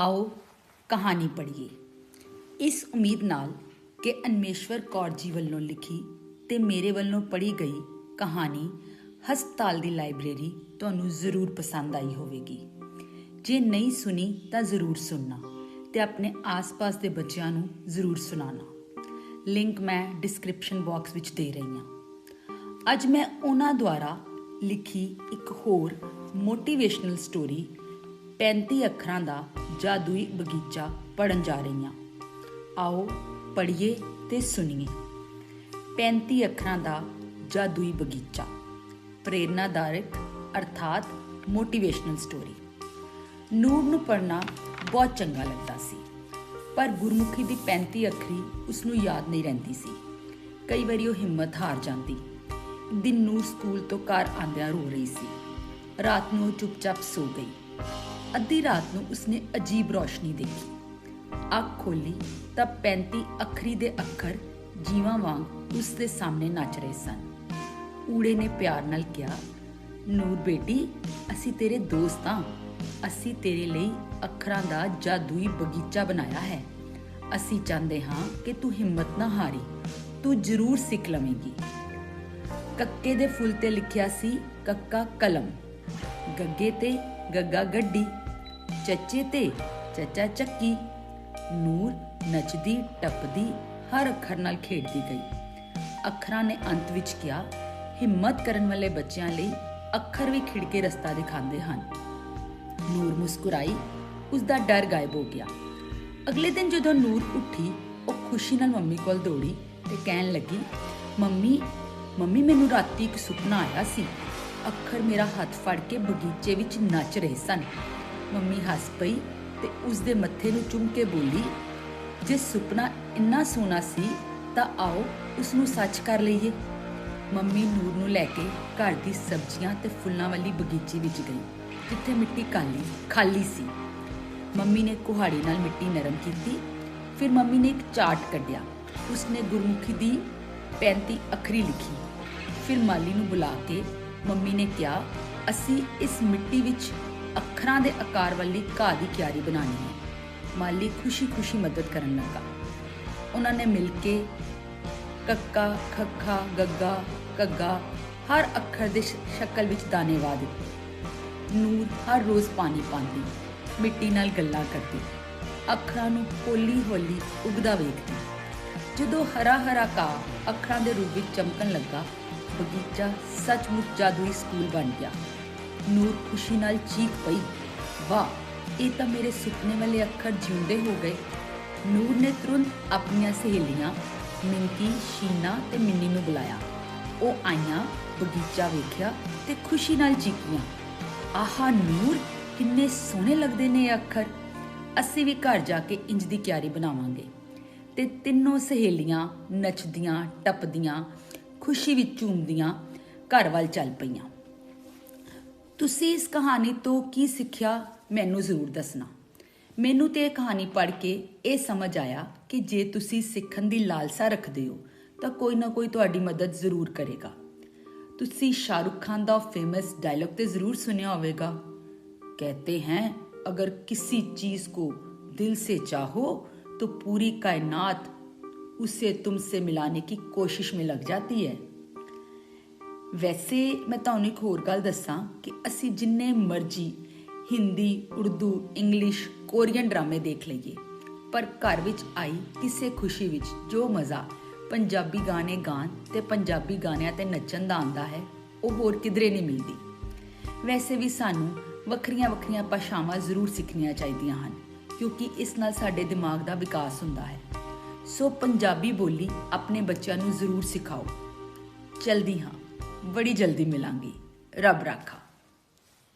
ਆਓ ਕਹਾਣੀ ਪੜ੍ਹੀਏ। ਇਸ ਉਮੀਦ ਨਾਲ ਕਿ ਅਨਮੇਸ਼ਵਰ ਕੌਰ ਜੀ ਵੱਲੋਂ ਲਿਖੀ ਤੇ ਮੇਰੇ ਵੱਲੋਂ ਪੜ੍ਹੀ ਗਈ ਕਹਾਣੀ ਹਸਪਤਾਲ ਦੀ ਲਾਇਬ੍ਰੇਰੀ ਤੁਹਾਨੂੰ ਜ਼ਰੂਰ ਪਸੰਦ ਆਈ ਹੋਵੇਗੀ। ਜੇ ਨਹੀਂ ਸੁਣੀ ਤਾਂ ਜ਼ਰੂਰ ਸੁਣਨਾ ਤੇ ਆਪਣੇ ਆਸ-ਪਾਸ ਦੇ ਬੱਚਿਆਂ ਨੂੰ ਜ਼ਰੂਰ ਸੁਣਾਉਣਾ। ਲਿੰਕ ਮੈਂ ਡਿਸਕ੍ਰਿਪਸ਼ਨ ਬਾਕਸ ਵਿੱਚ ਦੇ ਰਹੀ ਹਾਂ। ਅੱਜ ਮੈਂ ਉਹਨਾਂ ਦੁਆਰਾ ਲਿਖੀ ਇੱਕ ਹੋਰ ਮੋਟੀਵੇਸ਼ਨਲ ਸਟੋਰੀ 35 ਅੱਖਰਾਂ ਦਾ ਜਾਦੂਈ ਬਗੀਚਾ ਪੜਨ ਜਾ ਰਹੀਆਂ। ਆਓ ਪੜ੍ਹੀਏ ਤੇ ਸੁਣੀਏ। 35 ਅੱਖਰਾਂ ਦਾ ਜਾਦੂਈ ਬਗੀਚਾ। ਪ੍ਰੇਰਨਾਦਾਇਕ, ਅਰਥਾਤ ਮੋਟੀਵੇਸ਼ਨਲ ਸਟੋਰੀ ਨੂਰ ਨੂੰ ਪੜਨਾ ਬਹੁਤ ਚੰਗਾ ਲੱਗਦਾ ਸੀ, ਪਰ ਗੁਰਮੁਖੀ ਦੀ 35 ਅੱਖਰੀ ਉਸ ਨੂੰ ਯਾਦ ਨਹੀਂ ਰਹਿੰਦੀ ਸੀ। ਕਈ ਵਾਰੀ ਉਹ ਹਿੰਮਤ ਹਾਰ ਜਾਂਦੀ। ਇੱਕ ਦਿਨ ਨੂਰ ਸਕੂਲ ਤੋਂ ਘਰ ਆਂਦਿਆਂ ਰੋ ਰਹੀ ਸੀ। ਰਾਤ ਨੂੰ ਉਹ ਚੁੱਪਚਾਪ ਸੋ ਗਈ। ਅੱਧੀ ਰਾਤ ਨੂੰ ਉਸਨੇ ਅਜੀਬ ਰੋਸ਼ਨੀ ਦੇਖੀ। ਅੱਖ ਖੋਲੀ ਤਾਂ 35 ਅੱਖਰੀ ਦੇ ਅੱਖਰ ਜੀਵਾਂ ਵਾਂਗ ਉਸ ਦੇ ਸਾਹਮਣੇ ਨੱਚ ਰਹੇ ਸਨ। ਊੜੇ ਨੇ ਪਿਆਰ ਨਾਲ ਕਿਹਾ, ਨੂਰ ਬੇਟੀ, ਅਸੀਂ ਤੇਰੇ ਦੋਸਤ ਹਾਂ। ਅਸੀਂ ਤੇਰੇ ਲਈ ਅੱਖਰਾਂ ਦਾ ਜਾਦੂਈ ਬਗੀਚਾ ਬਣਾਇਆ ਹੈ। ਅਸੀਂ ਚਾਹੁੰਦੇ ਹਾਂ ਕਿ ਤੂੰ ਹਿੰਮਤ ਨਾ ਹਾਰੀ। ਤੂੰ ਜ਼ਰੂਰ ਸਿੱਖ ਲਵੇਂਗੀ। ਕੱਕੇ ਦੇ ਫੁੱਲ ਤੇ ਲਿਖਿਆ ਸੀ, ਕੱਕਾ ਕਲਮ। ਗੱਗੇ ਤੇ ਗੱਗਾ ਗੱਡੀ। ਚੱਚੇ ਤੇ ਚੱਚਾ ਚੱਕੀ। ਨੂਰ ਨੱਚਦੀ, ਟੱਪਦੀ, ਹਰ ਅੱਖਰ ਨਾਲ ਖੇਡਦੀ ਗਈ। ਅੱਖਰਾਂ ਨੇ ਅੰਤ ਵਿੱਚ ਕਿਹਾ, ਹਿੰਮਤ ਕਰਨ ਵਾਲੇ ਬੱਚਿਆਂ ਲਈ ਅੱਖਰ ਵੀ ਖਿੜ ਰਸਤਾ ਦਿਖਾਉਂਦੇ ਹਨ। ਨੂਰ ਮੁਸਕਰਾਈ ਉਸ ਦਾ ਡਰ ਗਾਇਬ ਹੋ ਗਿਆ। ਅਗਲੇ ਦਿਨ ਜਦੋਂ ਨੂਰ ਉੱਠੀ, ਉਹ ਖੁਸ਼ੀ ਨਾਲ ਮੰਮੀ ਕੋਲ ਦੌੜੀ ਤੇ ਕਹਿਣ ਲੱਗੀ, ਮੰਮੀ ਮੰਮੀ, ਮੈਨੂੰ ਰਾਤੀ ਇੱਕ ਸੁਪਨਾ ਆਇਆ ਸੀ। ਅੱਖਰ ਮੇਰਾ ਹੱਥ ਫੜ ਕੇ ਬਗੀਚੇ ਵਿੱਚ ਨੱਚ ਰਹੇ ਸਨ। ਮੰਮੀ ਹੱਸ ਪਈ ਤੇ ਉਸ ਦੇ ਮੱਥੇ ਨੂੰ ਚੁੰਮ ਕੇ ਬੋਲੀ, ਜੇ ਸੁਪਨਾ ਇੰਨਾ ਸੋਹਣਾ ਸੀ, ਤਾਂ ਆਓ ਉਸ ਨੂੰ ਸੱਚ ਕਰ ਲਈਏ। ਮੰਮੀ ਨੂਰ ਨੂੰ ਲੈ ਕੇ ਘਰ ਦੀ ਸਬਜ਼ੀਆਂ ਤੇ ਫੁੱਲਾਂ ਵਾਲੀ ਬਗੀਚੀ ਵਿੱਚ ਗਈ, ਜਿੱਥੇ ਮਿੱਟੀ ਕਾਲੀ, ਖਾਲੀ ਸੀ। ਮੰਮੀ ਨੇ ਕੁਹਾੜੀ ਨਾਲ ਮਿੱਟੀ ਨਰਮ ਕੀਤੀ, ਫਿਰ ਮੰਮੀ ਨੇ ਇੱਕ ਚਾਰਟ ਕੱਢਿਆ। ਉਸਨੇ ਗੁਰਮੁਖੀ ਦੀ 35 ਅੱਖਰੀ ਲਿਖੀ। ਫਿਰ ਮਾਲੀ ਨੂੰ ਬੁਲਾ ਕੇ ਮੰਮੀ ਨੇ ਕਿਹਾ, ਅਸੀਂ ਇਸ ਮਿੱਟੀ ਵਿੱਚ ਅੱਖਰਾਂ ਦੇ ਆਕਾਰ ਵਾਲੀ ਘਾਹ ਦੀ ਕਿਆਰੀ ਬਣਾਉਣੀ ਹੈ। ਮਾਲੀ ਖੁਸ਼ੀ-ਖੁਸ਼ੀ ਮਦਦ ਕਰਨ ਲੱਗਾ। ਉਹਨਾਂ ਨੇ ਮਿਲ ਕੇ ਕੱਕਾ, ਖੱਖਾ, ਗੱਗਾ ਕੱਗਾ ਹਰ ਅੱਖਰ ਦੇ ਸ਼ਕਲ ਵਿੱਚ ਦਾਣੇ ਵਾ ਦਿੱਤੇ। ਨੂਰ ਹਰ ਰੋਜ਼ ਪਾਣੀ ਪਾਉਂਦੀ, ਮਿੱਟੀ ਨਾਲ ਗੱਲਾਂ ਕਰਦੀ, ਅੱਖਰਾਂ ਨੂੰ ਹੌਲੀ-ਹੌਲੀ ਉਗਦਾ ਵੇਖਦੀ। ਜਦੋਂ ਹਰਾ ਹਰਾ ਕਾ ਅੱਖਰਾਂ ਦੇ ਰੂਪ ਵਿੱਚ ਚਮਕਣ ਲੱਗਾ, ਬਗੀਚਾ ਸੱਚਮੁੱਚ ਜਾਦੂਈ ਸਕੂਲ ਬਣ ਗਿਆ। ਨੂਰ ਖੁਸ਼ੀ ਨਾਲ ਚੀਕ ਪਈ। ਵਾਹ, ਇਹ ਤਾਂ ਮੇਰੇ ਸੁਪਨੇ ਵਾਲੇ ਅੱਖਰ ਜਿਉਂਦੇ ਹੋ ਗਏ। ਨੂਰ ਨੇ ਤੁਰੰਤ ਆਪਣੀਆਂ ਸਹੇਲੀਆਂ, ਮਿੰਕੀ, ਸ਼ੀਨਾ ਤੇ ਮਿੰਨੀ ਨੂੰ ਬੁਲਾਇਆ। ਉਹ ਆਈਆਂ, ਬਗੀਚਾ ਵੇਖਿਆ ਤੇ ਖੁਸ਼ੀ ਨਾਲ ਚੀਕੀਆਂ ਆਹਾ, ਨੂਰ, ਕਿੰਨੇ ਸੋਹਣੇ ਲੱਗਦੇ ਨੇ ਇਹ ਅੱਖਰ। ਅਸੀਂ ਵੀ ਘਰ ਜਾ ਕੇ ਇੰਜ ਦੀ ਕਿਆਰੀ ਬਣਾਵਾਂਗੇ। ਤੇ ਤਿੰਨੋਂ ਸਹੇਲੀਆਂ ਨੱਚਦੀਆਂ, ਟੱਪਦੀਆਂ, ਖੁਸ਼ੀ ਵਿੱਚ ਝੂਮਦੀਆਂ, ਘਰ ਵੱਲ ਚੱਲ ਪਈਆਂ। ਤੁਸੀਂ ਇਸ ਕਹਾਣੀ ਤੋਂ ਕੀ ਸਿੱਖਿਆ ਮੈਨੂੰ ਜ਼ਰੂਰ ਦੱਸਣਾ ਮੈਨੂੰ ਤੇ ਇਹ ਕਹਾਣੀ ਪੜ੍ਹ ਕੇ ਇਹ ਸਮਝ ਆਇਆ ਕਿ ਜੇ ਤੁਸੀਂ ਸਿੱਖਣ ਦੀ ਲਾਲਸਾ ਰੱਖਦੇ ਹੋ ਤਾਂ ਕੋਈ ਨਾ ਕੋਈ ਤੁਹਾਡੀ ਮਦਦ ਜ਼ਰੂਰ ਕਰੇਗਾ ਤੁਸੀਂ ਸ਼ਾਹਰੁਖ ਖਾਨ ਦਾ ਫੇਮਸ ਡਾਇਲੌਗ ਤੇ ਜ਼ਰੂਰ ਸੁਨਿਆ ਹੋਵੇਗਾ कहते हैं अगर किसी चीज को दिल से चाहो तो पूरी कायनात उसे तुमसे मिलाने की कोशिश में लग जाती है ਵੈਸੇ ਮੈਂ ਤੁਹਾਨੂੰ ਇੱਕ ਹੋਰ ਗੱਲ ਦੱਸਾਂ ਕਿ ਅਸੀਂ ਜਿੰਨੇ ਮਰਜ਼ੀ ਹਿੰਦੀ, ਉਰਦੂ, ਇੰਗਲਿਸ਼, ਕੋਰੀਅਨ ਡਰਾਮੇ ਦੇਖ ਲਈਏ, ਪਰ ਘਰ ਵਿੱਚ ਆਈ ਕਿਸੇ ਖੁਸ਼ੀ ਵਿੱਚ ਜੋ ਮਜ਼ਾ ਪੰਜਾਬੀ ਗਾਣੇ ਗਾਣ ਤੇ ਪੰਜਾਬੀ ਗਾਣਿਆਂ ਤੇ ਨੱਚਣ ਦਾ ਆਂਦਾ ਹੈ, ਉਹ ਹੋਰ ਕਿਧਰੇ ਨਹੀਂ ਮਿਲਦੀ। ਵੈਸੇ ਵੀ ਸਾਨੂੰ ਵੱਖਰੀਆਂ ਵੱਖਰੀਆਂ ਭਾਸ਼ਾਵਾਂ ਜ਼ਰੂਰ ਸਿੱਖਣੀਆਂ ਚਾਹੀਦੀਆਂ ਹਨ, ਕਿਉਂਕਿ ਇਸ ਨਾਲ ਸਾਡੇ ਦਿਮਾਗ ਦਾ ਵਿਕਾਸ ਹੁੰਦਾ ਹੈ। ਸੋ ਪੰਜਾਬੀ ਬੋਲੀ ਆਪਣੇ ਬੱਚਿਆਂ ਨੂੰ ਜ਼ਰੂਰ ਸਿਖਾਓ। ਜਲਦੀ ਹਾਂ। ਬੜੀ ਜਲਦੀ ਮਿਲਾਂਗੀ। ਰੱਬ ਰਾਖਾ।